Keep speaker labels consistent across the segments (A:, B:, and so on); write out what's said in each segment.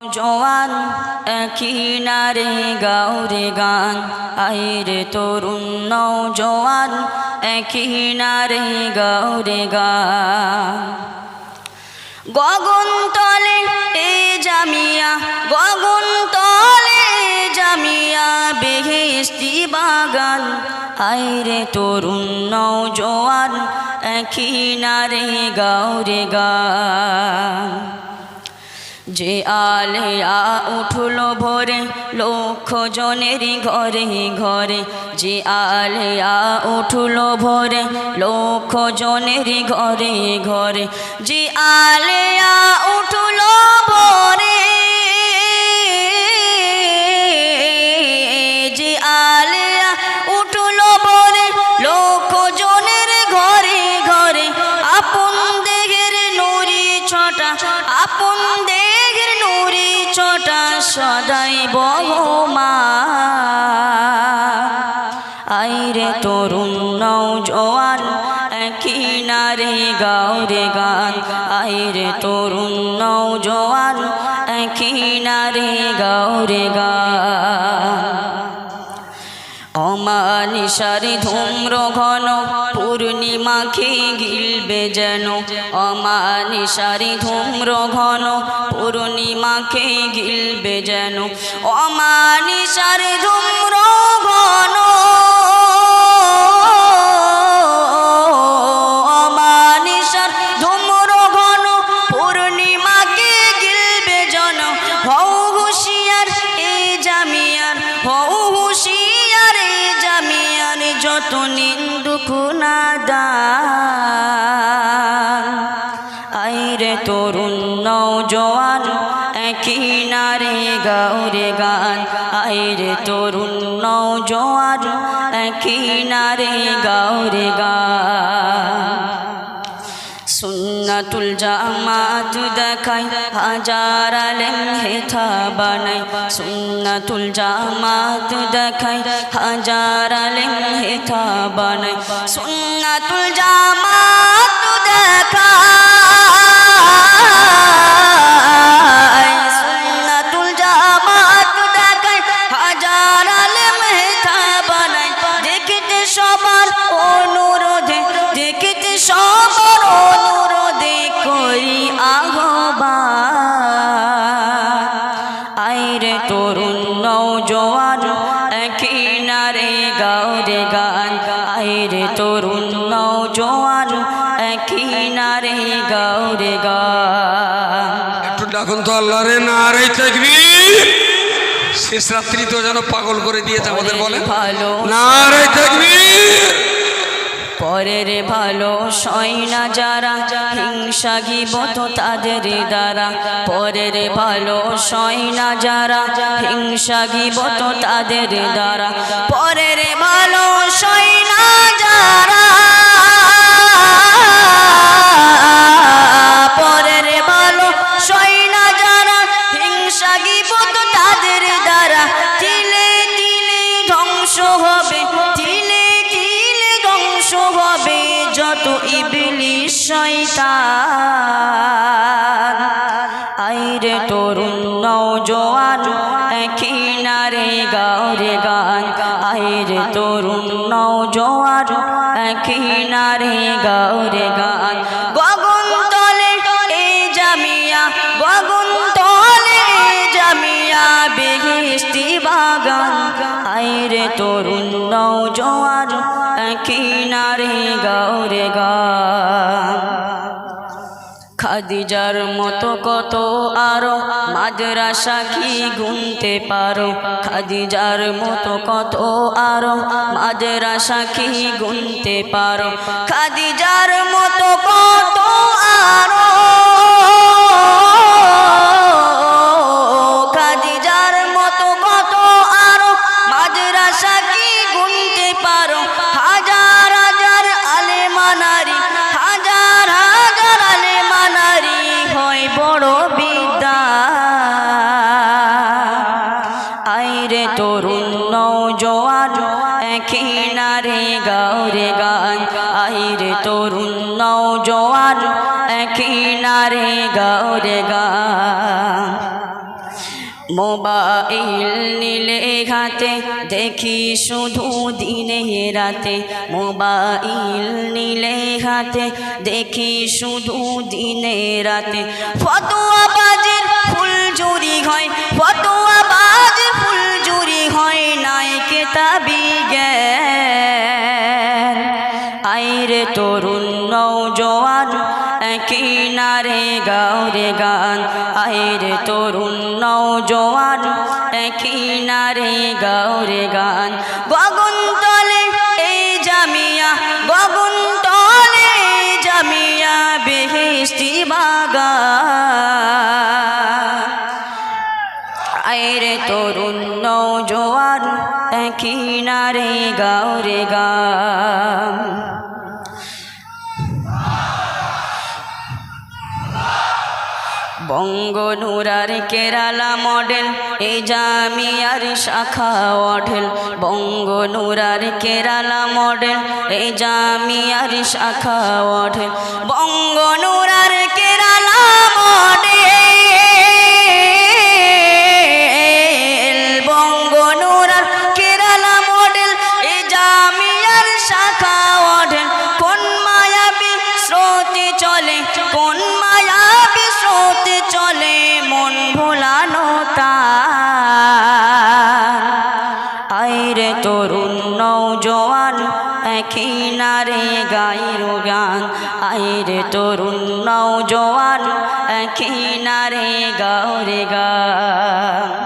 A: জওয়ান কিনারে গাউরে গান। আইরে তরুণ নৌজওয়ান কিনারে গাউরে গান। গগন তলে এ জামিয়া, গগন তলে জামিয়া বেহেস্তি বাগান। আইরে তরুণ নৌজওয়ান কিনারে গাউরে গান। যে আলেয়া উঠল ভোরে লক্ষ জনের ঘরে ঘরে। যে আলেয়া উঠল ভোরে লক্ষ জনের ঘরে ঘরে। যে আলেয়া উঠল ভোরে সদাই বহমা আইরে তরুণ নৌজওয়ান কিনারে গাওরে গান। আইরে তরুণ নৌজওয়ান কিনারে গাওরে গান। অমানিসারে ধূম্র ঘন পূর্ণিমাকে গিলবে যেন। অমানিসারে ধূম্র ঘন পূর্ণিমাকে গিলবে যেন। অমানিসারে ধূম্র ঘন নৌজওয়ান কিনারে গাউরে গান। আইরে তরুণ নৌজওয়ান কিনারে গাউরে গান। সুন্নাতুল জামাত দেখায় হাজার আলেম হেথা বানাই। সুন্নাতুল জামাত দেখায় হাজার আলেম হেথা বানাই। সুন্নাতুল জামাত
B: ডাকুন তো আল্লাহ রে নারে তাকবীর। শেষ রাত্রি তো যেন পাগল করে দিয়েছে আমাদের বলে।
A: ভালো
B: নারে তাকবীর।
A: পরের ভালো সয়না যারা হিংসা গিবত তাদের দ্বারা। পরের ভালো সয়না যারা হিংসা গিবত তাদের দ্বারা। হবে যত ইবলিশ শয়তান। আইরে তরুণ নৌজওয়ান কিনারে গাওরে গান। আইরে তরুণ নৌজওয়ান কিনারে গাওরে গান। গগন তলে এ জামিয়া, গগন তলে জামিয়া বেহেস্তি বাগান। আইরে তরুণ নৌজওয়ান কিনারে গাওরে গান খাদিজার মতো কত আরও মাদ্রাসা কি গুনতে পারো? খাদিজার মতো কত আরও মাদ্রাসা কি গুনতে পারো? খাদিজার মতো কত আরও নৌজওয়ান গা। মোবাইল নিলে হাতে দেখি শুধু দিনে রাতে। মোবাইল নিলে হাতে দেখি শুধু দিনে রাতে। ফতোয়া বাজের ফুল জুরি হয়। ফতোয়া বাজের ফুল জুরি হয়। নাই কেতাবি গে আইরে তরুণ গাওরে গান আইরে তরুণ নৌজওয়ান কিনারে গাওরে গান। গগন তলে এই জামিয়া, গগন তলে জামিয়া বেহেস্তি বাগান আইরে তরুণ নৌজওয়ান কিনারে গাওরে গান। বঙ্গনুরার কেরালা মডেল, এ জামিয়ার শাখা অঢেল। বঙ্গনুরার কেরালা মডেল, এ জামিয়ার শাখা অঢেল। বঙ্গনুরার চলে মন ভোলানো তার। আইরে তরুণ একই নারে গাইর গান। আইরে তরুণ নৌজোয়ান একই নারে গাওরে গান।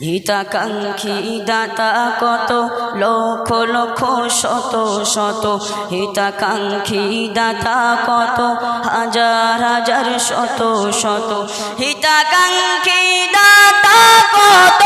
A: হিতাকাঙ্ক্ষী দাতা কত? লক্ষ লক্ষ, শত শত। হিতাকাঙ্ক্ষী দাতা কত? হাজার হাজার, শত শত। হিতাকাঙ্ক্ষী দাতা কত?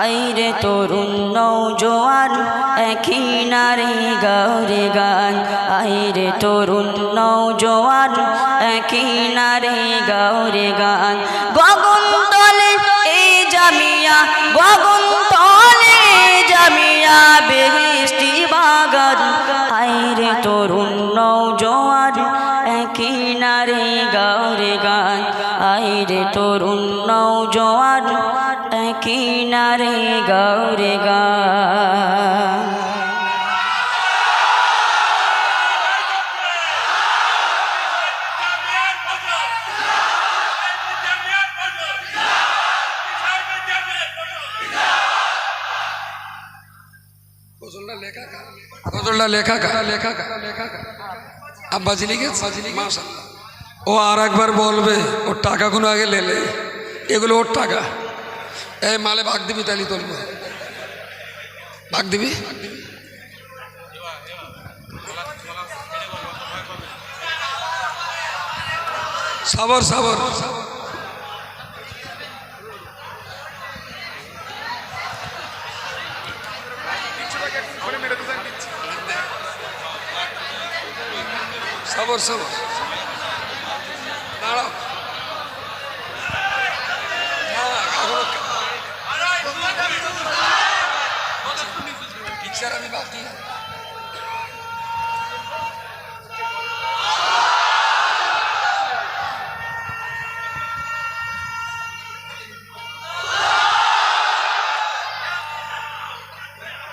A: আইরে তরুণ নৌজোয়ান নারী গৌরে গান। আইরে তরুণ নৌজোয়ান নারী গৌরে গান। গগন
B: লেখা? লেখা? লেখা? আব্বাজি লিখেছে। ও আর একবার বলবে, ওর টাকাগুলো আগে লেলে এগুলো ওর টাকা এই মালে ভাগ দিবি তালি তুলবো ভাগ দিবি সাবর সাবর সবর সবর দাঁড়াও। হ্যাঁ,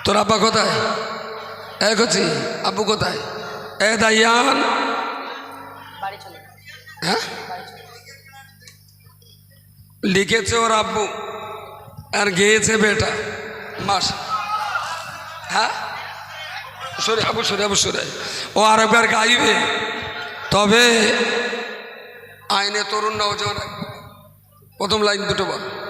B: তোর আব্বা কোথায়? এক হচ্ছি আব্বু কোথায়? এ দায়ান হ্যাঁ? লিখেছে ওর আব্বু। আর গেয়েছে বেটা। মাস। হ্যাঁ? সরে আবু সরে সরে। ও আরেকবার গাইবে। তবে আইনে তরুণ নওজোয়ান প্রথম লাইন দুটো বল।